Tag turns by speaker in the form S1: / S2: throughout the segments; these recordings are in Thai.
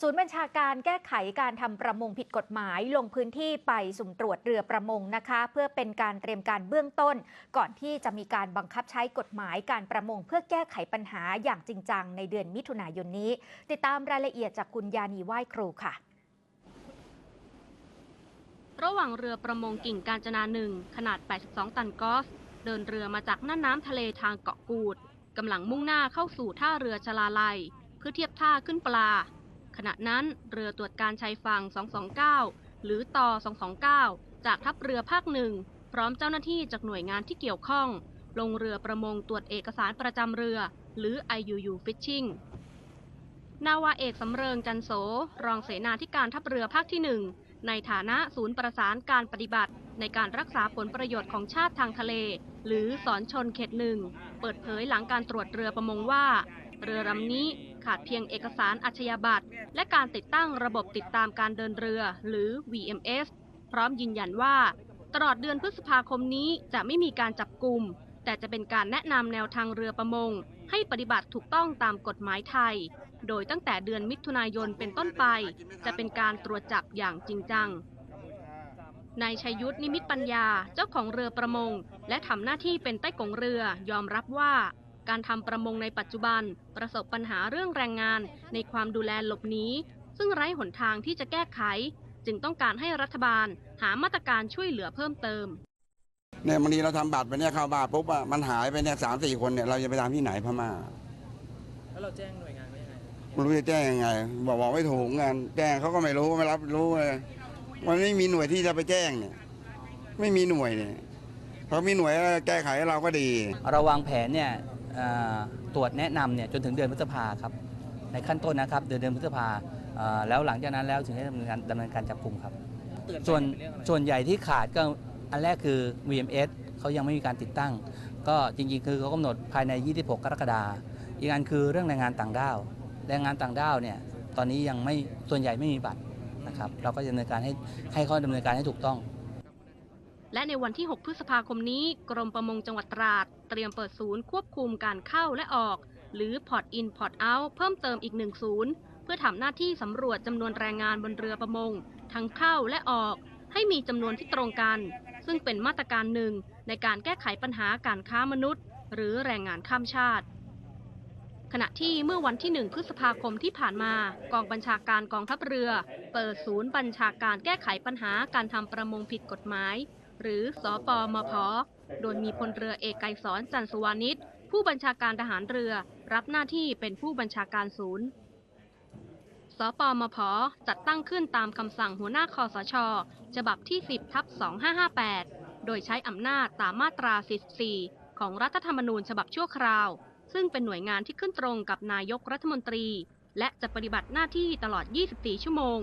S1: ศูนย์บัญชาการแก้ไขการทำประมงผิดกฎหมายลงพื้นที่ไปสุ่มตรวจเรือประมงนะคะ เพื่อเป็นการเตรียมการเบื้องต้น ก่อนที่จะมีการบังคับใช้กฎหมายการประมงเพื่อแก้ไขปัญหาอย่างจริงจังในเดือนมิถุนายนนี้ ติดตามรายละเอียดจากคุณยานีไหว้ครูค่ะ
S2: ระหว่างเรือประมงกิ่งกาญจนาหนึ่งขนาด 82 ตันกอสเดินเรือมาจากน่านน้ำทะเลทางเกาะกูดกำลังมุ่งหน้าเข้าสู่ท่าเรือชลาลัย เพื่อเทียบท่าขึ้นปลา ขณะนั้นเรือตรวจการชายฝั่ง 229 หรือต่อ 229 จากทัพเรือภาคหนึ่งพร้อมเจ้าหน้าที่จากหน่วยงานที่เกี่ยวข้อง ลงเรือประมงตรวจเอกสารประจำเรือ หรือ IUU Fishing นาวาเอกสำเริงจันโส รองเสนาธิการทัพเรือภาคที่หนึ่งในฐานะศูนย์ประสานการปฏิบัติ ในการรักษาผลประโยชน์ของชาติทางทะเล หรือสอนชนเขตหนึ่ง เปิดเผยหลังการตรวจเรือประมงว่า เรือลำนี้ ขาดเพียงเอกสารอาชญาบัตร และการติดตั้งระบบติดตามการเดินเรือ หรือ VMS พร้อมยืนยันว่า ตลอดเดือนพฤษภาคมนี้จะไม่มีการจับกลุ่ม แต่จะเป็นการแนะนำแนวทางเรือประมง ให้ปฏิบัติถูกต้องตามกฎหมายไทย โดยตั้งแต่เดือนมิถุนายนเป็นต้นไป จะเป็นการตรวจจับอย่างจริงจังนายชัยยุทธนิมิตปัญญาเจ้าของเรือประมง และทำหน้าที่เป็นใต้กงเรือยอมรับว่า การทำประมงในปัจจุบัน ประสบปัญหาเรื่องแรงงานในความดูแลหลบหนีซึ่งไร้หนทางที่จะแก้ไข จึงต้องการให้รัฐบาล หามาตรการช่วยเหลือเพิ่มเติม
S3: เนี่ยบางทีเราทำบัตรไปเนี่ยเข้าบ้านปุ๊บอะมันหายไปเนี่ยสามสี่คนเนี่ยเราจะไปตามที่ไหนพม่า
S4: แล้วเราแจ้งหน่วยงานไว้ยังไง
S3: ไม่รู้จะแจ้งยังไง บอกบอกไม่ถูกงานแจ้งเขาก็ไม่รู้ไม่รับรู้เลยมันไม่มีหน่วยที่จะไปแจ้งเนี่ย ไม่มีหน่วยเนี่ยเขามีหน่วยแก้ไขให้เราก็ดี
S5: เราวางแผนเนี่ยเอ่อ ตรวจแนะนำเนี่ยจนถึงเดือนพฤษภาครับในขั้นต้นนะครับเดือนเดือนพฤษภาเอ่อแล้วหลังจากนั้นแล้วถึงได้ดำเนินการดำเนินการจับกลุ่มครับ
S4: เตือนไป
S5: ส่วน
S4: เป็นเรื่องอะไร
S5: ส่วนใหญ่ที่ขาดก็อันแรกคือ VMS เขายังไม่มีการติดตั้ง ก็จริงๆ คือเขากำหนดภายใน 26 กรกฎาคมอีกอันคือเรื่องแรงงานต่างด้าวแรงงานต่างด้าวเนี่ยตอนนี้ยังไม่ส่วนใหญ่ไม่มีบัตรนะครับเราก็จะดำเนินการให้ให้เขาดำเนินการให้ถูกต้อง
S2: และในวันที่ 6 พฤษภาคมนี้ กรมประมงจังหวัดตราด เตรียมเปิดศูนย์ควบคุมการเข้าและออก หรือ Port In Port Out เพิ่มเติมอีกหนึ่งศูนย์ เพื่อทำหน้าที่สำรวจจำนวนแรงงานบนเรือประมง ทั้งเข้าและออก ให้มีจำนวนที่ตรงกัน ซึ่งเป็นมาตรการหนึ่งในการแก้ไขปัญหาการค้ามนุษย์ หรือแรงงานข้ามชาติ ขณะที่เมื่อวันที่ 1 พฤษภาคมที่ผ่านมา กองบัญชาการกองทัพเรือ เปิดศูนย์บัญชาการแก้ไขปัญหาการทำประมงผิดกฎหมาย หรือสอปอมพโดยมีพลเรือเอกไกรสอนจันสุวานิชผู้บัญชาการทหารเรือรับหน้าที่เป็นผู้บัญชาการศูนย์สปมพจัดตั้งขึ้นตามคำสั่งหัวหน้าคอสช ฉบับที่ 10ทับ2558 โดยใช้อำนาจตามมาตรา 44 ของรัฐธรรมนูญฉบับชั่วคราว ซึ่งเป็นหน่วยงานที่ขึ้นตรงกับนายกรัฐมนตรี และจะปฏิบัติหน้าที่ตลอด 24 ชั่วโมง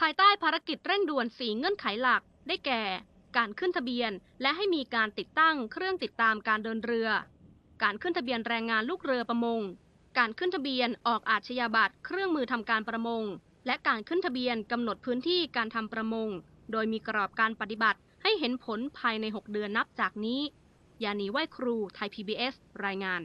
S2: ภายใต้ภารกิจเร่งด่วน4เงื่อนไขหลัก ได้แก่ การขึ้นทะเบียน และให้มีการติดตั้งเครื่องติดตามการเดินเรือ การขึ้นทะเบียนแรงงานลูกเรือประมง การขึ้นทะเบียนออกอาชญาบัตรเครื่องมือทำการประมง และการขึ้นทะเบียนกำหนดพื้นที่การทำประมง โดยมีกรอบการปฏิบัติให้เห็นผลภายใน 6 เดือนนับจากนี้ยานีไหวครูไทย PBS รายงาน